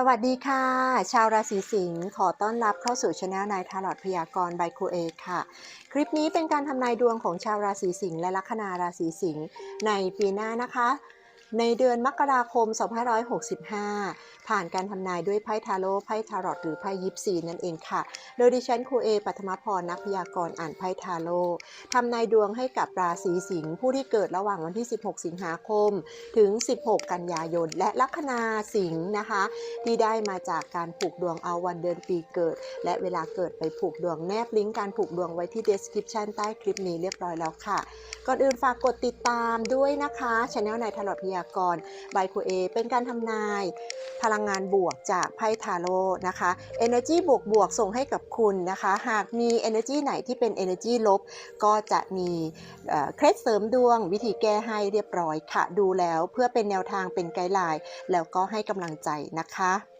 สวัสดีค่ะ ชาวราศีสิงห์ขอต้อนรับเข้าสู่ช anel นายทาร์ลอตพยากรณ์บครูเอค่ะ คลิปนี้เป็นการทำนายดวงของชาวราศีสิงห์และลัคนาราศีสิงห์ในปีหน้านะคะ ในเดือนมกราคม 2565 ผ่านการทำนายด้วยไพ่ทาโร่ไพ่ทารอตหรือไพ่ยิปซีนั่นเองค่ะ โดยดิฉันครูเอปัทมพรนักพยากรณ์อ่านไพ่ทาโร่ทำนายดวงให้กับราศีสิงห์ผู้ที่เกิดระหว่างวันที่ 16 สิงหาคม ถึง 16 กันยายน และลัคนาสิงห์นะคะ ที่ได้มาจากการผูกดวงเอาวันเดือนปีเกิด และเวลาเกิดไปผูกดวงแนบลิงก์การผูกดวงไว้ที่ description ใต้คลิปนี้เรียบร้อยแล้วค่ะ ก่อนอื่นฝากกดติดตามด้วยนะคะช anel นายทลอดพยากรณ์บคูเอเป็นการทำนาย พลังงานบวกจากไพ่ทาโร่นะคะ Energy บวกบวกส่งให้กับคุณนะคะ หากมี Energy ไหนที่เป็น Energy ลบ ก็จะมีเคล็ดเสริมดวง วิธีแก้ให้เรียบร้อยค่ะ ดูแล้วเพื่อเป็นแนวทางเป็นไกด์ไลน์แล้วก็ให้กำลังใจนะคะ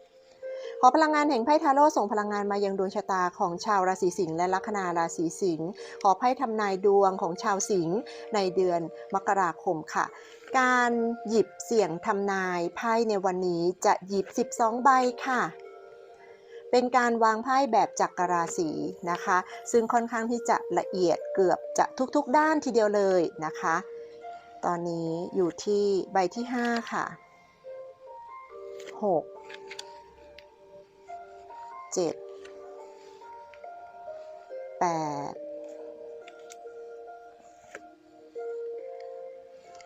ขอพลังงานแห่งไพ่ทาโร่ส่งพลังงานมายังดวงชะตาของชาวราศีสิงห์และลัคนาราศีสิงห์ขอไพ่ทำนายดวงของชาวสิงห์ในเดือนมกราคมค่ะ การหยิบเสี่ยงทำนายไพ่ในวันนี้จะหยิบ 12 ใบค่ะเป็นการวางไพ่แบบจักรราศีนะคะ ซึ่งค่อนข้างที่จะละเอียดเกือบจะทุกๆด้านทีเดียวเลยนะคะ ตอนนี้อยู่ที่ใบที่ 5 ค่ะ 6 7 8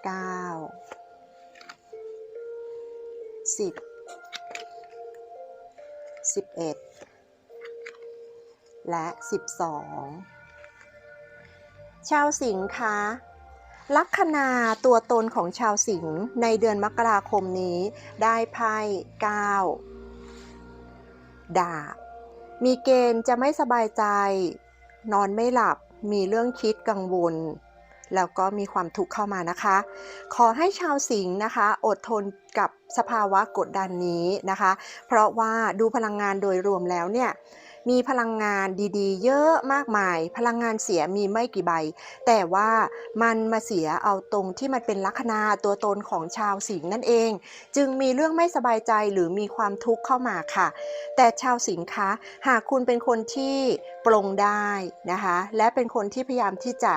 9 10 11และ12ชาวสิงห์คะลัคนาตัวตนของชาวสิงห์ในเดือนมกราคมนี้ได้ไพ่9ดาบ มีเกณฑ์จะไม่สบายใจ นอนไม่หลับ มีเรื่องคิดกังวล แล้วก็มีความทุกข์เข้ามานะคะ ขอให้ชาวสิงห์นะคะ อดทนกับสภาวะกดดันนี้นะคะ เพราะว่าดูพลังงานโดยรวมแล้วเนี่ย มีพลังงานดีๆ เยอะมากมาย พลังงานเสียมีไม่กี่ใบ แต่ว่ามันมาเสียเอาตรงที่มันเป็นลัคนาตัวตนของชาวสิงห์นั่นเอง จึงมีเรื่องไม่สบายใจหรือมีความทุกข์เข้ามาค่ะ แต่ชาวสิงห์คะ หากคุณเป็นคนที่ปลงได้นะคะ และเป็นคนที่พยายามที่จะ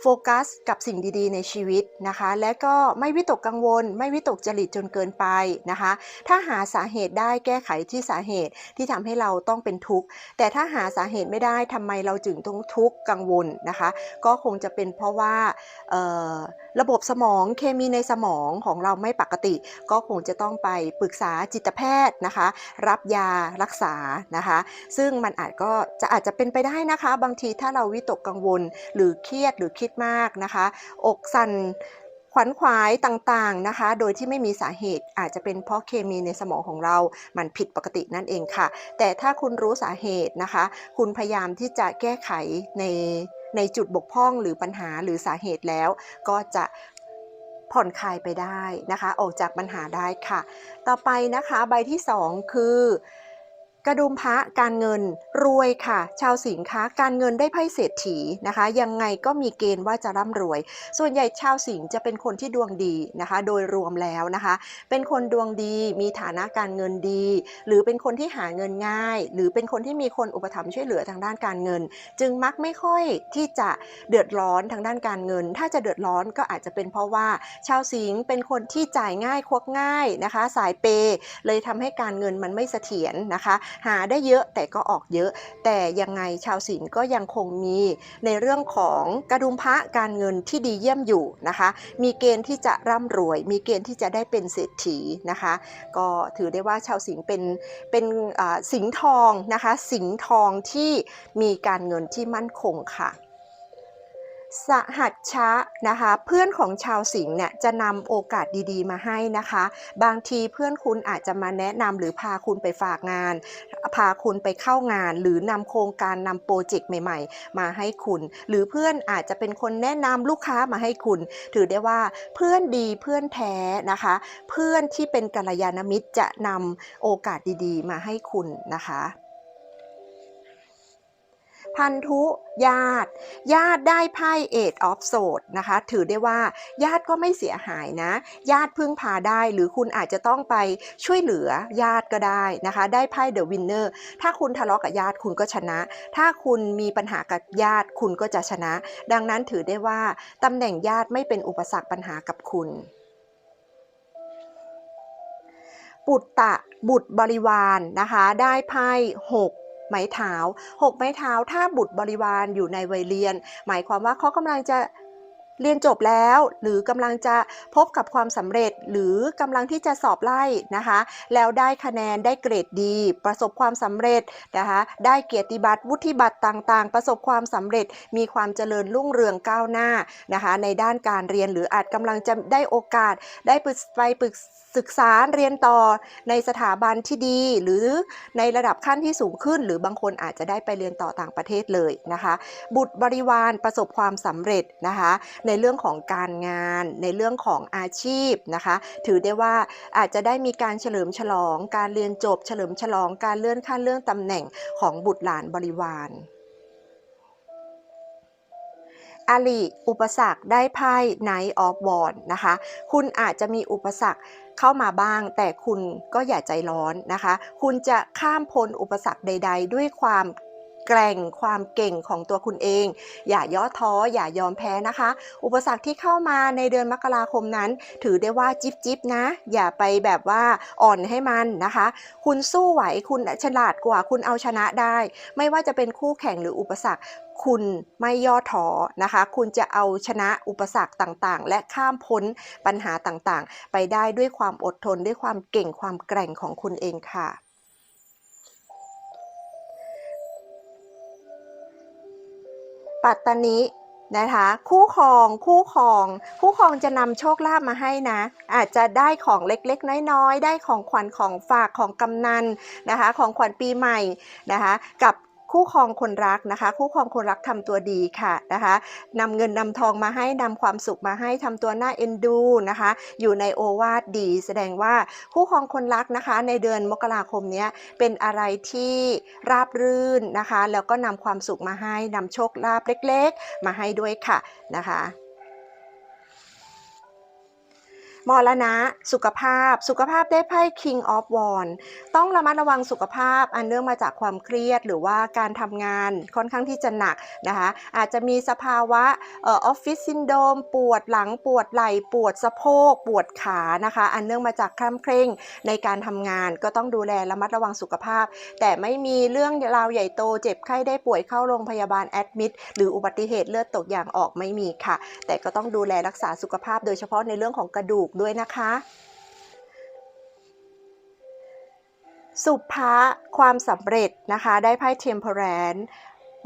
โฟกัสกับสิ่งดีๆ ในชีวิตนะคะ และก็ไม่วิตกกังวล ไม่วิตกจริตจนเกินไปนะคะ ถ้าหาสาเหตุได้แก้ไขที่สาเหตุที่ทำให้เราต้องเป็นทุกข์แต่ถ้าหาสาเหตุไม่ได้ทำไมเราจึงต้องทุกข์กังวลนะคะ ก็คงจะเป็นเพราะว่าระบบสมองเคมีในสมองของเราไม่ปกติ ก็คงจะต้องไปปรึกษาจิตแพทย์นะคะ รับยารักษานะคะ ซึ่งมันอาจก็จะอาจจะเป็นไปได้นะคะ บางทีถ้าเราวิตกกังวลหรือเครียดหรือคิดมากนะคะ อกสั่น ขวัญขวายต่างๆนะคะ โดยที่ไม่มีสาเหตุอาจจะเป็นเพราะเคมีในสมองของเรา มันผิดปกตินั่นเองค่ะ แต่ถ้าคุณรู้สาเหตุนะคะ คุณพยายามที่จะแก้ไขในในจุดบกพร่องหรือปัญหาหรือสาเหตุแล้ว ก็จะผ่อนคลายไปได้นะคะ ออกจากปัญหาได้ค่ะ ต่อไปนะคะใบที่ 2 คือ ระดุมพระการเงินรวยค่ะ ชาวสิงห์คะการเงินได้ไพ่เศรษฐีนะคะ ยังไงก็มีเกณฑ์ว่าจะร่ำรวย ส่วนใหญ่ชาวสิงห์จะเป็นคนที่ดวงดีนะคะ โดยรวมแล้วนะคะ เป็นคนดวงดีมีฐานะการเงินดี หรือเป็นคนที่หาเงินง่าย หรือเป็นคนที่มีคนอุปถัมภ์ช่วยเหลือทางด้านการเงิน จึงมักไม่ค่อยที่จะเดือดร้อนทางด้านการเงิน ถ้าจะเดือดร้อนก็อาจจะเป็นเพราะว่า ชาวสิงห์เป็นคนที่จ่ายง่ายควักง่ายนะคะ สายเปย์เลยทำให้การเงินมันไม่เสถียรนะคะหาได้เยอะแต่ก็ออกเยอะ แต่ยังไงชาวสิงห์ก็ยังคงมีในเรื่องของกระดุมพระการเงินที่ดีเยี่ยมอยู่นะคะ มีเกณฑ์ที่จะร่ำรวย มีเกณฑ์ที่จะได้เป็นเศรษฐีนะคะ ก็ถือได้ว่าชาวสิงห์เป็นเป็นสิงห์ทองนะคะ สิงห์ทองที่มีการเงินที่มั่นคงค่ะ สหัชชะนะคะ เพื่อนของชาวสิงห์เนี่ยจะนำโอกาสดีๆ มาให้นะคะ บางทีเพื่อนคุณอาจจะมาแนะนำหรือพาคุณไปฝากงาน พาคุณไปเข้างาน หรือนำโครงการนำโปรเจกต์ใหม่ ๆ มาให้คุณ หรือเพื่อนอาจจะเป็นคนแนะนำลูกค้ามาให้คุณ ถือได้ว่าเพื่อนดีเพื่อนแท้นะคะ เพื่อนที่เป็นกัลยาณมิตรจะนำโอกาสดีๆ มาให้คุณนะคะ พันธุญาติ ญาติได้ไพ่ Eight of s w o r d นะคะ ถือได้ว่าญาติก็ไม่เสียหายนะ ญาติพึ่งพาได้หรือคุณอาจจะต้องไปช่วยเหลือญาติก็ได้นะคะ ได้ไพ่ The Winner ถ้าคุณทะเลาะกับญาติคุณก็ชนะ ถ้าคุณมีปัญหากับญาติคุณก็จะชนะ ดังนั้นถือได้ว่าตำแหน่งญาติไม่เป็นอุปสรรคปัญหากับคุณปุตตะบุตรบริวารนะคะ ได้ไพ่หก ไม้เท้าหกไม้เท้าถ้าบุตรบริวารอยู่ในวัยเรียน หมายความว่าเขากำลังจะเรียนจบแล้ว หรือกำลังจะพบกับความสำเร็จ หรือกำลังที่จะสอบไล่นะคะ แล้วได้คะแนนได้เกรดดี ประสบความสำเร็จนะคะได้เกียรติบัตรวุฒิบัตรต่างๆ ประสบความสำเร็จมีความเจริญรุ่งเรืองก้าวหน้านะคะในด้านการเรียนหรืออาจกำลังจะได้โอกาสได้ฝึกไปปรึกศึกษาเรียนต่อในสถาบันที่ดี หรือในระดับขั้นที่สูงขึ้น หรือบางคนอาจจะได้ไปเรียนต่อต่างประเทศเลยนะคะ บุตรบริวารประสบความสำเร็จนะคะ ในเรื่องของการงาน ในเรื่องของอาชีพนะคะ ถือได้ว่าอาจจะได้มีการเฉลิมฉลอง การเรียนจบ เฉลิมฉลองการเลื่อนขั้นเลื่อนตำแหน่งของบุตรหลานบริวารอลิอุปสรรคได้ไพ่ Knight of Wands นะคะ คุณอาจจะมีอุปสรรค เข้ามาบ้าง แต่คุณก็อย่าใจร้อนนะคะ คุณจะข้ามพ้นอุปสรรคใด ๆ ด้วยความ แกร่งความเก่งของตัวคุณเอง อย่าย่อท้ออย่ายอมแพ้นะคะ อุปสรรคที่เข้ามาในเดือนมกราคมนั้น ถือได้ว่าจิบจิบนะ อย่าไปแบบว่าอ่อนให้มันนะคะ คุณสู้ไหวคุณฉลาดกว่าคุณเอาชนะได้ ไม่ว่าจะเป็นคู่แข่งหรืออุปสรรคคุณไม่ย่อท้อนะคะ คุณจะเอาชนะอุปสรรคต่างๆ และข้ามพ้นปัญหาต่างๆ ไปได้ด้วยความอดทนด้วยความเก่งความแกร่งของคุณเองค่ะ ปัตตานินะคะ คู่ครองคู่ครอง คู่ครองจะนำโชคลาภมาให้นะ อาจจะได้ของเล็กๆ น้อยๆ ได้ของขวัญของฝากของกำนันนะคะ ของขวัญปีใหม่นะคะ กับ คู่ครองคนรักนะคะ คู่ครองคนรักทำตัวดีค่ะนะคะนำเงินนำทองมาให้นำความสุขมาให้ทำตัวน่าเอ็นดูนะคะ อยู่ในโอวาทดี แสดงว่าคู่ครองคนรักนะคะ ในเดือนมกราคมนี้เป็นอะไรที่ราบรื่นนะคะ แล้วก็นำความสุขมาให้นำโชคลาภเล็ก ๆ มาให้ด้วยค่ะนะคะ มรณะ สุขภาพ สุขภาพได้ไพ่ King of Wands ต้องระมัดระวังสุขภาพอันเนื่องมาจากความเครียด หรือว่าการทำงานค่อนข้างที่จะหนักนะคะ อาจจะมีสภาวะออฟฟิศซินโดมปวดหลังปวดไหล่ปวดสะโพก ปวดขานะคะ อันเนื่องมาจากคล่ำเคร่งในการทำงานก็ต้องดูแลระมัดระวังสุขภาพ แต่ไม่มีเรื่องราวใหญ่โตเจ็บไข้ได้ป่วยเข้าโรงพยาบาลแอดมิดหรืออุบัติเหตุเลือดตกยางออกไม่มีค่ะ แต่ก็ต้องดูแลรักษาสุขภาพโดยเฉพาะในเรื่องของกระดูกด้วยนะคะ สุภะความสำเร็จนะคะ ได้ไพ่ Temperance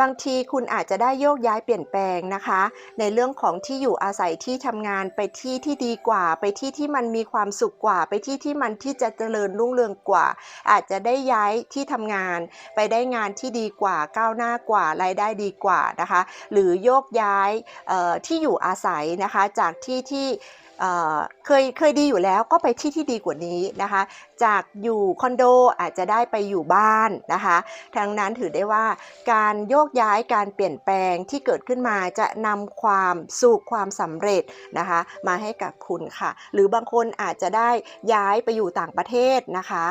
บางทีคุณอาจจะได้โยกย้ายเปลี่ยนแปลงนะคะ ในเรื่องของที่อยู่อาศัยที่ทำงานไปที่ที่ดีกว่า ไปที่ที่มันมีความสุขกว่า ไปที่ที่มันที่จะเจริญรุ่งเรืองกว่า อาจจะได้ย้ายที่ทำงาน ไปได้งานที่ดีกว่าก้าวหน้ากว่ารายได้ดีกว่านะคะ หรือโยกย้ายที่อยู่อาศัยนะคะ จากที่ที่เคยเคยดีอยู่แล้วก็ไปที่ที่ดีกว่านี้นะคะ จากอยู่คอนโดอาจจะได้ไปอยู่บ้านนะคะทั้งนั้นถือได้ว่าการโยกย้ายการเปลี่ยนแปลงที่เกิดขึ้นมาจะนำความสุขความสำเร็จนะคะมาให้กับคุณค่ะ หรือบางคนอาจจะได้ย้ายไปอยู่ต่างประเทศนะคะ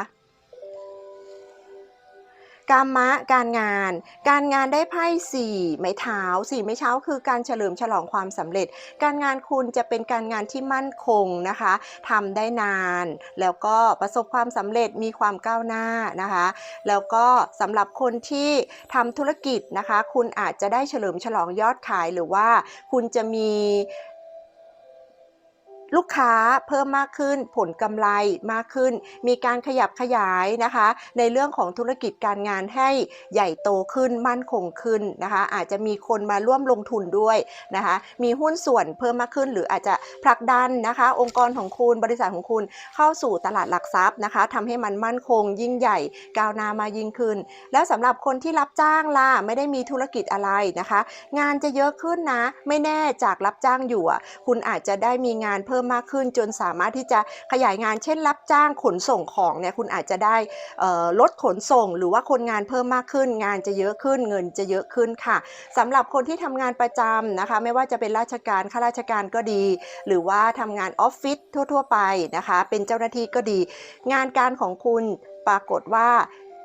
กามะการงาน การงานได้ไพ่สี่ไม้เท้าสี่ไม้เท้าคือการเฉลิมฉลองความสำเร็จ การงานคุณจะเป็นการงานที่มั่นคงนะคะทำได้นาน แล้วก็ประสบความสำเร็จมีความก้าวหน้านะคะ แล้วก็สำหรับคนที่ทำธุรกิจนะคะ คุณอาจจะได้เฉลิมฉลองยอดขายหรือว่าคุณจะมี ลูกค้าเพิ่มมากขึ้นผลกำไรมากขึ้น มีการขยับขยายนะคะ ในเรื่องของธุรกิจการงานให้ใหญ่โตขึ้นมั่นคงขึ้นนะคะ อาจจะมีคนมาร่วมลงทุนด้วยนะคะ มีหุ้นส่วนเพิ่มมากขึ้น หรืออาจจะผลักดันนะคะ องค์กรของคุณบริษัทของคุณเข้าสู่ตลาดหลักทรัพย์นะคะทำให้มันมั่นคง ยิ่งใหญ่ก้าวหน้ามายิ่งขึ้น แล้วสำหรับคนที่รับจ้างล่ะไม่ได้มีธุรกิจอะไรนะคะ งานจะเยอะขึ้นนะ ไม่แน่จากรับจ้างอยู่คุณอาจจะได้มีงานเพิ่มมมากขึ้น จนสามารถที่จะขยายงานเช่นรับจ้างขนส่งของเนี่ยคุณอาจจะได้เอ่อรถขนส่ง หรือว่าคนงานเพิ่มมากขึ้น งานจะเยอะขึ้นเงินจะเยอะขึ้นค่ะสำหรับคนที่ทำงานประจำนะคะ ไม่ว่าจะเป็นราชการข้าราชการก็ดี หรือว่าทำงานออฟฟิศทั่ว ๆ ไปนะคะ เป็นเจ้าหน้าที่ก็ดี งานการของคุณปรากฏว่า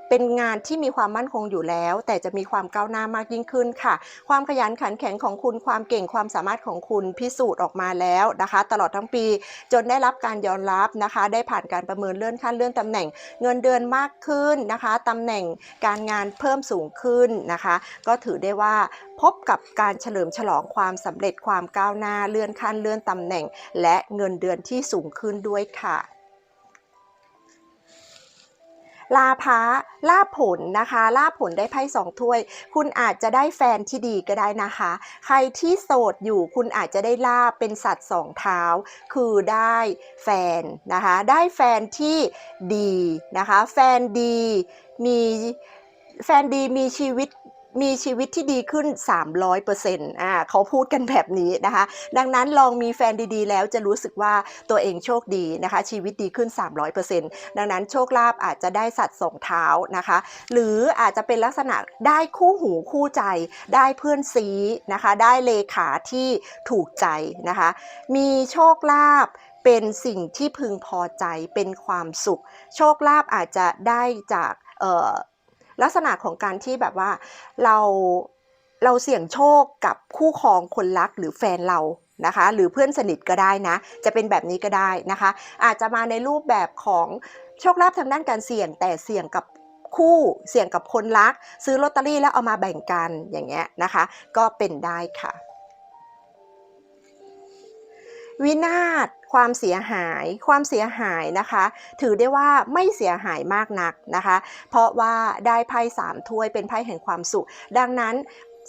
เป็นงานที่มีความมั่นคงอยู่แล้ว แต่จะมีความก้าวหน้ามากยิ่งขึ้นค่ะ ความขยันขันแข็งของคุณความเก่งความสามารถของคุณพิสูจน์ออกมาแล้วนะคะ ตลอดทั้งปี จนได้รับการยอมรับนะคะ ได้ผ่านการประเมินเลื่อนขั้นเลื่อนตำแหน่ง เงินเดือนมากขึ้นนะคะตำแหน่งการงานเพิ่มสูงขึ้นนะคะ ก็ถือได้ว่าพบกับการเฉลิมฉลองความสำเร็จความก้าวหน้าเลื่อนขั้นเลื่อนตำแหน่ง และเงินเดือนที่สูงขึ้นด้วยค่ะ ลาภะลาภผลนะคะ ลาภผลได้ไพ่สองถ้วย คุณอาจจะได้แฟนที่ดีก็ได้นะคะ ใครที่โสดอยู่คุณอาจจะได้ลาบเป็นสัตว์สองเท้า คือได้แฟนนะคะ ได้แฟนที่ดีนะคะ แฟนดีมีแฟนดีมีชีวิต มีชีวิตที่ดีขึ้น 300%อ่าเขาพูดกันแบบนี้นะคะ ดังนั้นลองมีแฟนดีๆ แล้วจะรู้สึกว่าตัวเองโชคดีนะคะ ชีวิตดีขึ้น 300%ดังนั้นโชคลาภอาจจะได้สัตว์สองเท้านะคะ หรืออาจจะเป็นลักษณะได้คู่หูคู่ใจ ได้เพื่อนซีนะคะ ได้เลขาที่ถูกใจนะคะ มีโชคลาภเป็นสิ่งที่พึงพอใจเป็นความสุข โชคลาภอาจจะได้จากเอ่อ ลักษณะของการที่แบบว่าเราเราเสี่ยงโชคกับคู่ครองคนรักหรือแฟนเรานะคะ หรือเพื่อนสนิทก็ได้นะ จะเป็นแบบนี้ก็ได้นะคะ อาจจะมาในรูปแบบของโชคลาภทางด้านการเสี่ยงแต่เสี่ยงกับคู่เสี่ยงกับคนรัก ซื้อลอตเตอรี่แล้วเอามาแบ่งกันอย่างเงี้ยนะคะ ก็เป็นได้ค่ะ วินาศ ความเสียหาย ความเสียหายนะคะ ถือได้ว่าไม่เสียหายมากนักนะคะ เพราะว่าได้ไพ่สามถ้วยเป็นไพ่แห่งความสุข ดังนั้น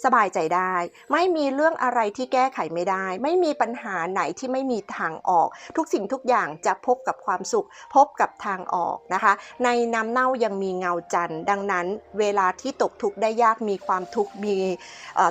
สบายใจได้ ไม่มีเรื่องอะไรที่แก้ไขไม่ได้ ไม่มีปัญหาไหนที่ไม่มีทางออก ทุกสิ่งทุกอย่างจะพบกับความสุข พบกับทางออกนะคะ ในน้ำเน่ายังมีเงาจันทร์ดังนั้น เวลาที่ตกทุกข์ได้ยากมีความทุกข์มี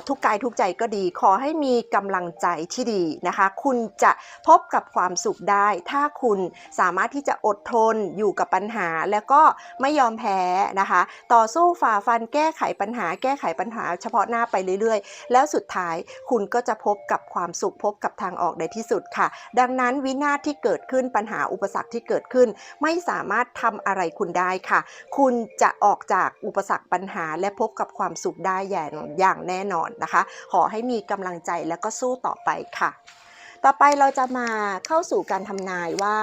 ทุกกายทุกใจก็ดี ขอให้มีกำลังใจที่ดีนะคะ คุณจะพบกับความสุขได้ ถ้าคุณสามารถที่จะอดทนอยู่กับปัญหาแล้วก็ไม่ยอมแพ้นะคะ ต่อสู้ฝ่าฟันแก้ไขปัญหา แก้ไขปัญหาเฉพาะหน้าไปเรื่อยๆ แล้วสุดท้ายคุณก็จะพบกับความสุขพบกับทางออกในที่สุดค่ะ ดังนั้นวินาศที่เกิดขึ้นปัญหาอุปสรรคที่เกิดขึ้น ไม่สามารถทำอะไรคุณได้ค่ะ คุณจะออกจากอุปสรรคปัญหาและพบกับความสุขได้อย่างอย่างแน่นอนนะคะ ขอให้มีกำลังใจแล้วก็สู้ต่อไปค่ะ ต่อไปเราจะมาเข้าสู่การทำนายว่า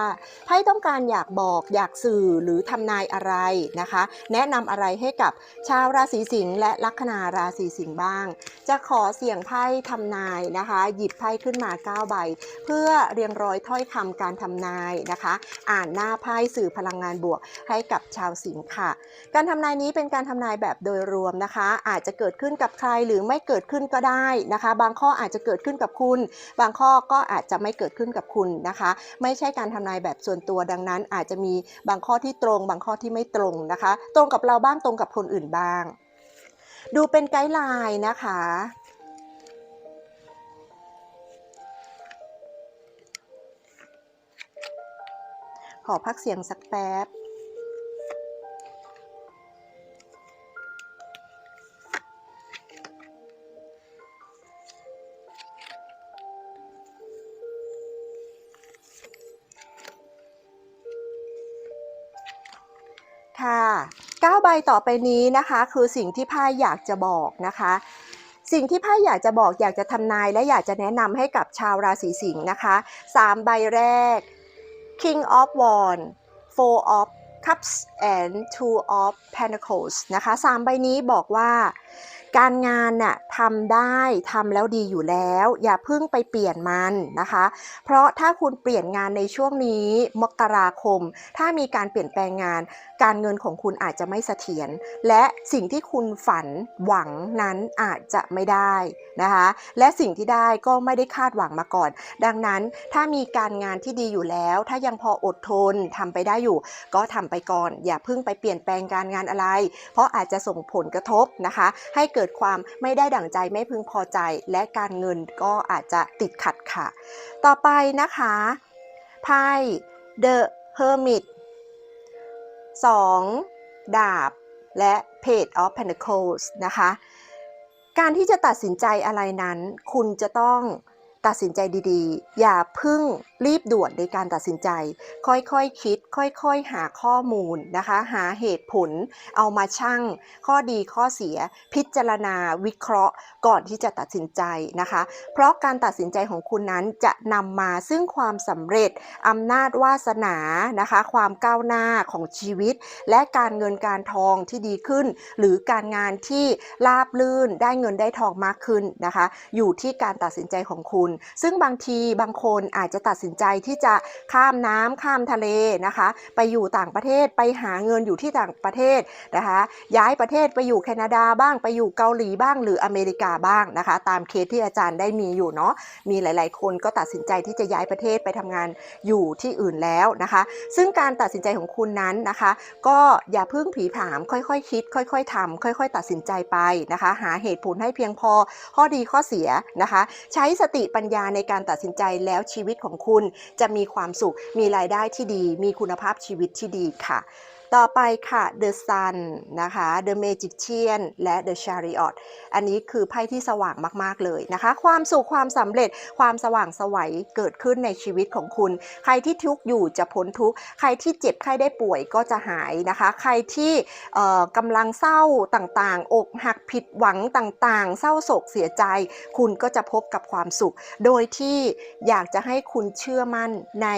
ไพ่ต้องการอยากบอกอยากสื่อหรือทำนายอะไรนะคะ แนะนำอะไรให้กับชาวราศีสิงห์และลัคนาราศีสิงห์บ้าง จะขอเสี่ยงไพ่ทำนายนะคะ หยิบไพ่ขึ้นมา9ใบเพื่อเรียงร้อยถ้อยคำการทำนายนะคะ อ่านหน้าไพ่สื่อพลังงานบวกให้กับชาวสิงห์ค่ะ การทำนายนี้เป็นการทำนายแบบโดยรวมนะคะ อาจจะเกิดขึ้นกับใครหรือไม่เกิดขึ้นก็ได้นะคะ บางข้ออาจจะเกิดขึ้นกับคุณ บางข้อก็อาจจะไม่เกิดขึ้นกับคุณนะคะ ไม่ใช่การทำนายแบบส่วนตัวดังนั้น อาจจะมีบางข้อที่ตรง บางข้อที่ไม่ตรงนะคะ ตรงกับเราบ้างตรงกับคนอื่นบ้าง ดูเป็นไกด์ไลน์นะคะขอพักเสียงสักแป๊บ ค่ะ9ใบต่อไปนี้นะคะคือสิ่งที่ไพ่อยากจะบอกนะคะ สิ่งที่ไพ่อยากจะบอกอยากจะทำนายและอยากจะแนะนำให้กับชาวราศีสิงห์นะคะ3ใบแรก King of Wands Four of Cups and Two of Pentacles นะคะสามใบนี้บอกว่า การงานน่ะทำได้ทำแล้วดีอยู่แล้ว อย่าเพิ่งไปเปลี่ยนมันนะคะ เพราะถ้าคุณเปลี่ยนงานในช่วงนี้มกราคม ถ้ามีการเปลี่ยนแปลงงาน การเงินของคุณอาจจะไม่เสถียรและสิ่งที่คุณฝันหวังนั้นอาจจะไม่ได้นะคะ และสิ่งที่ได้ก็ไม่ได้คาดหวังมาก่อน ดังนั้นถ้ามีการงานที่ดีอยู่แล้ว ถ้ายังพออดทนทำไปได้อยู่ ก็ทำไปก่อน อย่าเพิ่งไปเปลี่ยนแปลงการงานอะไร เพราะอาจจะส่งผลกระทบนะคะ ให้เกิดความไม่ได้ดั่งใจไม่พึงพอใจ และการเงินก็อาจจะติดขัดค่ะ ต่อไปนะคะไพ่ The Hermit 2 ดาบ และ Page of Pentacles นะคะ การที่จะตัดสินใจอะไรนั้น คุณจะต้อง ตัดสินใจดีๆ อย่าพึ่งรีบด่วนในการตัดสินใจ ค่อยๆคคิด ค่อยๆ หาข้อมูลนะคะ หาเหตุผล เอามาชั่ง ข้อดีข้อเสีย พิจารณาวิเคราะห์ ก่อนที่จะตัดสินใจนะคะ เพราะการตัดสินใจของคุณนั้นจะนำมาซึ่งความสำเร็จอำนาจวาสนานะคะ ความก้าวหน้าของชีวิต และการเงินการทองที่ดีขึ้น หรือการงานที่ราบลื่นได้เงินได้ทองมากขึ้นนะคะ อยู่ที่การตัดสินใจของคุณซึ่งบางทีบางคนอาจจะตัดสินใจที่จะข้ามน้ำข้ามทะเลนะคะ ไปอยู่ต่างประเทศไปหาเงินอยู่ที่ต่างประเทศนะคะ ย้ายประเทศไปอยู่แคนาดาบ้างไปอยู่เกาหลีบ้าง หรืออเมริกาบ้างนะคะ ตามเคสที่อาจารย์ได้มีอยู่เนาะมีหลาย ๆ คนก็ตัดสินใจที่จะย้ายประเทศไปทำงานอยู่ที่อื่นแล้วนะคะ ซึ่งการตัดสินใจของคุณนั้นนะคะ ก็อย่าเพิ่งผีผามค่อยๆคคิด ค่อย ๆทำค่อย ๆ ตัดสินใจไปนะคะ หาเหตุผลให้เพียงพอข้อดีข้อเสียนะคะ ใช้สติปัญญาในการตัดสินใจแล้วชีวิตของคุณจะมีความสุข มีรายได้ที่ดี มีคุณภาพชีวิตที่ดีค่ะ ต่อไปค่ะ The Sun นะคะ The Magician และ The Chariot อันนี้คือไพ่ที่สว่างมาก ๆ เลยนะคะ ความสุขความสำเร็จความสว่างสวัยเกิดขึ้นในชีวิตของคุณ ใครที่ทุกข์อยู่จะพ้นทุกข์ ใครที่เจ็บไข้ได้ป่วยก็จะหายนะคะ ใครที่กำลังเศร้าต่างๆ อกหักผิดหวังต่างๆ เศร้าโศกเสียใจ คุณก็จะพบกับความสุข โดยที่อยากจะให้คุณเชื่อมั่นใน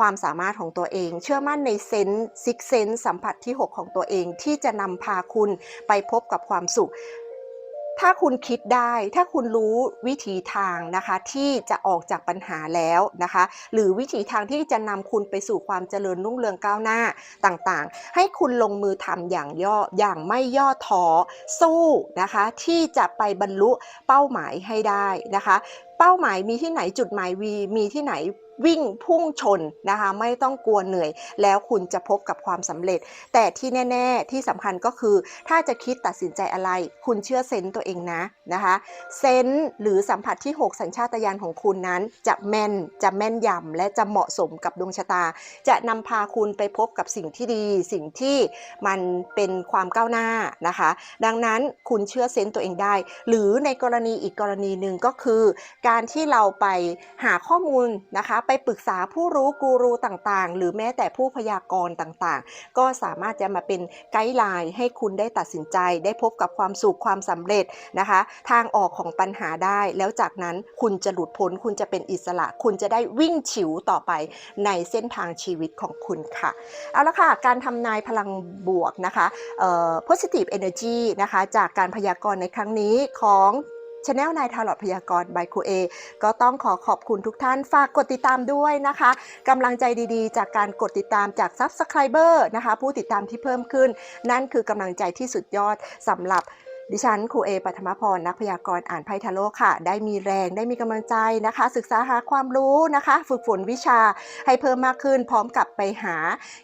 ความสามารถของตัวเอง เชื่อมั่นในเซนส์ซิกเซนสัมผัสที่ 6 ของตัวเอง ที่จะนำพาคุณไปพบกับความสุข ถ้าคุณคิดได้ ถ้าคุณรู้วิถีทางนะคะ ที่จะออกจากปัญหาแล้วนะคะ หรือวิถีทางที่จะนำคุณไปสู่ความเจริญรุ่งเรืองก้าวหน้าต่างๆ ให้คุณลงมือทำอย่างย่ออย่างไม่ย่อท้อสู้นะคะ ที่จะไปบรรลุเป้าหมายให้ได้นะคะ เป้าหมายมีที่ไหนจุดหมายวีมีที่ไหน วิ่งพุ่งชนนะคะไม่ต้องกลัวเหนื่อย แล้วคุณจะพบกับความสำเร็จ แต่ที่แน่ ๆ ที่สำคัญก็คือ ถ้าจะคิดตัดสินใจอะไร คุณเชื่อเซนต์ตัวเองนะนะคะเซนต์หรือสัมผัสที่ 6 สัญชาตญาณของคุณนั้น จะแม่นจะแม่นยำและจะเหมาะสมกับดวงชะตา จะนำพาคุณไปพบกับสิ่งที่ดี สิ่งที่มันเป็นความก้าวหน้านะคะ ดังนั้นคุณเชื่อเซนต์ตัวเองได้ หรือในกรณีอีกกรณีหนึ่งก็คือ การที่เราไปหาข้อมูลนะคะไปปรึกษาผู้รู้กูรูต่างๆ หรือแม้แต่ผู้พยากรณ์ต่างๆ ก็สามารถจะมาเป็นไกด์ไลน์ให้คุณได้ตัดสินใจ ได้พบกับความสุขความสำเร็จนะคะ ทางออกของปัญหาได้ แล้วจากนั้นคุณจะหลุดพ้นคุณจะเป็นอิสระ คุณจะได้วิ่งฉิวต่อไปในเส้นทางชีวิตของคุณค่ะเอาละค่ะการทำนายพลังบวกนะคะเอ่อ positive energy นะคะ จากการพยากรณ์ในครั้งนี้ของ ช anel นายทาร์ลอตพยากรณ์บายครูเอก็ต้องขอขอบคุณทุกท่านฝากกดติดตามด้วยนะคะกำลังใจดีๆ จากการกดติดตามจากซับสไครเบอร์นะคะ ผู้ติดตามที่เพิ่มขึ้น นั่นคือกำลังใจที่สุดยอดสำหรับ ดิฉันครูเอปัทมพรนักพยากรณ์อ่านไพ่ทาโร่ค่ะ ได้มีแรงได้มีกำลังใจนะคะ ศึกษาหาความรู้นะคะ ฝึกฝนวิชาให้เพิ่มมากขึ้น พร้อมกับไปหา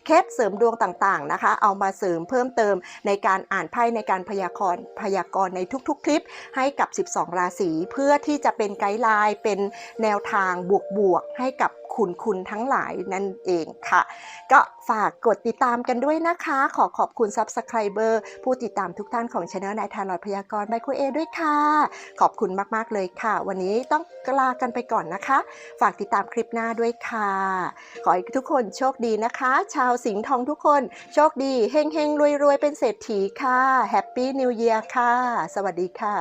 เคล็ดเสริมดวงต่างๆนะคะ เอามาเสริมเพิ่มเติมในการอ่านไพ่ในการพยากรณ์พยากรณ์ในทุกๆ คลิปให้กับ 12 ราศีเพื่อที่จะเป็นไกด์ไลน์เป็นแนวทางบวกๆให้กับ คุณคุณทั้งหลายนั่นเองค่ะ ก็ฝากกดติดตามกันด้วยนะคะ ขอขอบคุณ Subscriber ผู้ติดตามทุกท่านของช anel นายทารอยพยากรณ์บายคุเอด้วยค่ะ ขอบคุณมาก ๆ เลยค่ะ วันนี้ต้องลากันไปก่อนนะคะ ฝากติดตามคลิปหน้าด้วยค่ะ ขอให้ทุกคนโชคดีนะคะ ชาวสิงห์ทองทุกคน โชคดีเฮงเฮงรวยรวยเป็นเศรษฐีค่ะแฮปปี้นิวเยียร์ค่ะ สวัสดีค่ะ